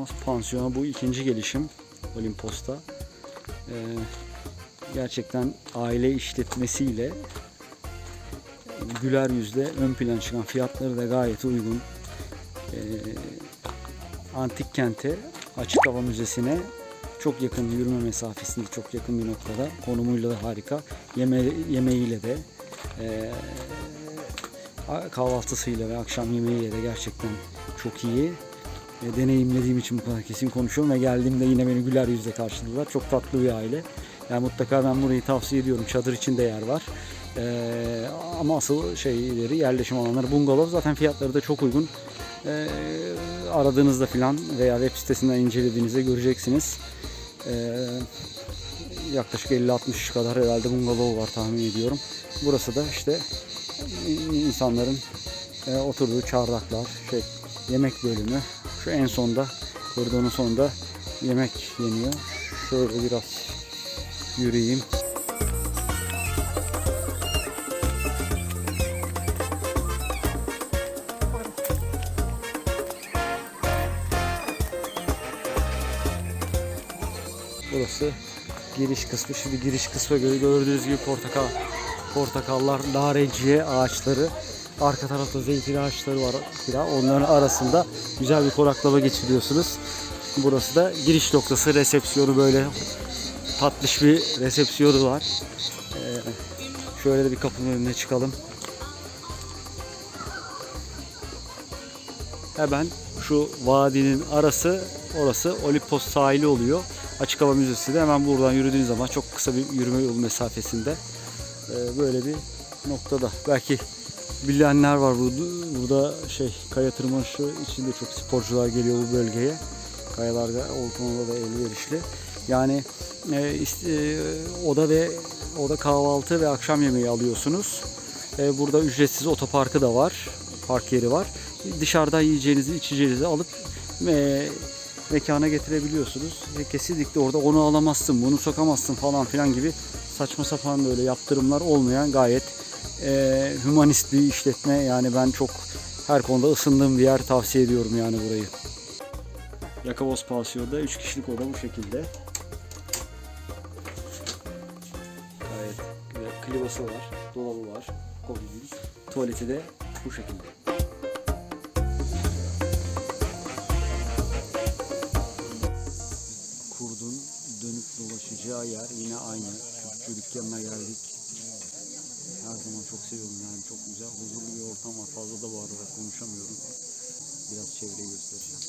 Yakamaz Pansiyonu bu ikinci gelişim Olimpos'ta. Ee, gerçekten aile işletmesiyle güler yüzle ön plana çıkan fiyatları da gayet uygun. Ee, antik kente, açık hava müzesine çok yakın yürüme mesafesinde çok yakın bir noktada. Konumuyla da harika. Yeme, yemeğiyle de ee, kahvaltısıyla ve akşam yemeğiyle de gerçekten çok iyi. E, deneyimlediğim için bu kadar kesin konuşuyorum ve geldiğimde yine beni güler yüzle karşıladılar. Çok tatlı bir aile. Yani mutlaka ben burayı tavsiye ediyorum. Çadır için de yer var. E, ama asıl şeyleri yerleşim alanları bungalov. Zaten fiyatları da çok uygun. E, aradığınızda filan veya web sitesinden incelediğinizde göreceksiniz. E, yaklaşık 50-60 kadar herhalde bungalov var tahmin ediyorum. Burası da işte insanların e, oturduğu çardaklar, şey yemek bölümü. Şu en sonda, koridorun sonunda yemek yeniyor. Şöyle biraz yürüyeyim. Burası giriş kısmı. Şimdi giriş kısmı gördüğünüz gibi portakal portakallar, nareciye ağaçları. Arka tarafta zeytin ağaçları var. Kira. Onların arasında güzel bir konaklama geçiriyorsunuz. Burası da giriş noktası, resepsiyonu böyle tatlış bir resepsiyonu var. Ee, şöyle de bir kapının önüne çıkalım. Hemen şu vadinin arası, orası Olimpos sahili oluyor. Açık hava müzesi de hemen buradan yürüdüğünüz zaman çok kısa bir yürüme yolu mesafesinde. Ee, böyle bir noktada. Belki bilenler var burada, burada şey kaya tırmanışı için de çok sporcular geliyor bu bölgeye. Kayalarda o konuda da elverişli. Yani e, e, oda ve oda kahvaltı ve akşam yemeği alıyorsunuz. E, burada ücretsiz otoparkı da var. Park yeri var. Dışarıdan yiyeceğinizi, içeceğinizi alıp e, mekana getirebiliyorsunuz. Ve kesinlikle orada onu alamazsın, bunu sokamazsın falan filan gibi saçma sapan böyle yaptırımlar olmayan gayet e, hümanist bir işletme. Yani ben çok her konuda ısındığım bir yer tavsiye ediyorum yani burayı. Yakavos Pansiyon'da 3 kişilik oda bu şekilde. Gayet güzel. Kliması var, dolabı var, komodin. Tuvaleti de bu şekilde. Kurdun dönüp dolaşacağı yer yine aynı. Şu dükkanına geldik. Her zaman çok seviyorum yani çok güzel huzurlu bir ortam var. Fazla da bağırarak konuşamıyorum. Biraz çevreyi göstereceğim.